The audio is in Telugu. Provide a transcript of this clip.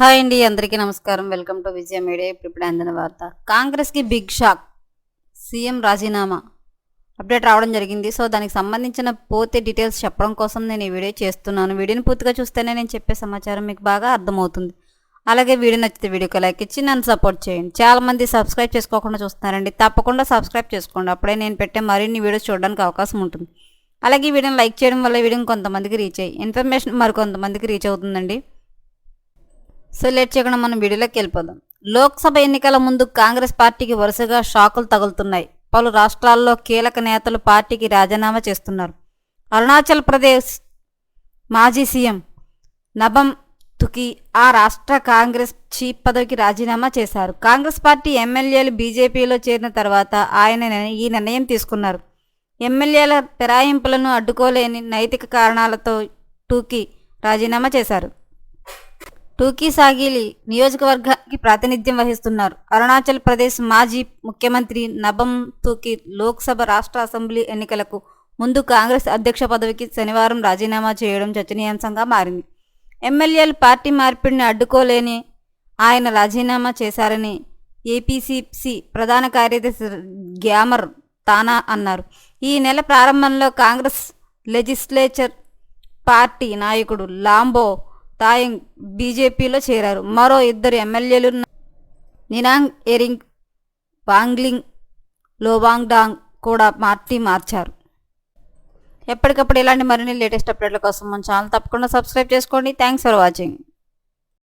హాయ్ అండి అందరికీ నమస్కారం. Welcome to Vijaya media. ఇప్పుడు ఇప్పుడు అందిన వార్త. కాంగ్రెస్కి బిగ్ షాక్. సీఎం రాజీనామా. అప్డేట్ రావడం జరిగింది. సో దానికి సంబంధించిన పూర్తి డీటెయిల్స్ చెప్పడం కోసం నేను ఈ వీడియో చేస్తున్నాను. వీడియోని పూర్తిగా చూస్తేనే నేను చెప్పే సమాచారం మీకు బాగా అర్థమవుతుంది. అలాగే వీడియో నచ్చితే వీడియోకి లైక్ ఇచ్చి నన్ను సపోర్ట్ చేయండి. చాలామంది సబ్స్క్రైబ్ చేసుకోకుండా చూస్తున్నారండి. తప్పకుండా సబ్స్క్రైబ్ చేసుకోండి. అప్పుడే నేను పెట్టే మరిన్ని వీడియోస్ చూడడానికి అవకాశం ఉంటుంది. అలాగే వీడియోని లైక్ చేయడం వల్ల వీడియోని కొంతమందికి రీచ్ అయ్యి ఇన్ఫర్మేషన్ మరికొంతమందికి రీచ్ అవుతుందండి. సో లేట్ చేయకుండా మనం వీడియోలోకి వెళ్ళిపోదాం. లోక్సభ ఎన్నికల ముందు కాంగ్రెస్ పార్టీకి వరుసగా షాకులు తగులుతున్నాయి. పలు రాష్ట్రాల్లో కీలక నేతలు పార్టీకి రాజీనామా చేస్తున్నారు. అరుణాచల్ ప్రదేశ్ మాజీ సీఎం నబం తుకి ఆ రాష్ట్ర కాంగ్రెస్ చీఫ్ పదవికి రాజీనామా చేశారు. కాంగ్రెస్ పార్టీ ఎమ్మెల్యేలు బీజేపీలో చేరిన తర్వాత ఆయన ఈ నిర్ణయం తీసుకున్నారు. ఎమ్మెల్యేల ఫిరాయింపులను అడ్డుకోలేని నైతిక కారణాలతో టూకి రాజీనామా చేశారు. టూకీ సాగిలి నియోజకవర్గానికి ప్రాతినిధ్యం వహిస్తున్నారు. అరుణాచల్ ప్రదేశ్ మాజీ ముఖ్యమంత్రి నబం తూకి లోక్సభ రాష్ట్ర అసెంబ్లీ ఎన్నికలకు ముందు కాంగ్రెస్ అధ్యక్ష పదవికి శనివారం రాజీనామా చేయడం చర్చనీయాంశంగా మారింది. ఎమ్మెల్యేలు పార్టీ మార్పిడిని అడ్డుకోలేని ఆయన రాజీనామా చేశారని ఏపీసీసీ ప్రధాన కార్యదర్శి గ్యామర్ తానా అన్నారు. ఈ నెల ప్రారంభంలో కాంగ్రెస్ లెజిస్లేచర్ పార్టీ నాయకుడు లాంబో తాయింగ్ బీజేపీలో చేరారు. మరో ఇద్దరు ఎమ్మెల్యేలు నినాంగ్ ఎరింగ్ వాంగ్లింగ్ లోబాంగ్డాంగ్ కూడా పార్టీ మార్చారు. ఎప్పటికప్పుడు ఇలాంటి మరిన్ని లేటెస్ట్ అప్డేట్ల కోసం మన ఛానల్ తప్పకుండా సబ్స్క్రైబ్ చేసుకోండి. Thanks for watching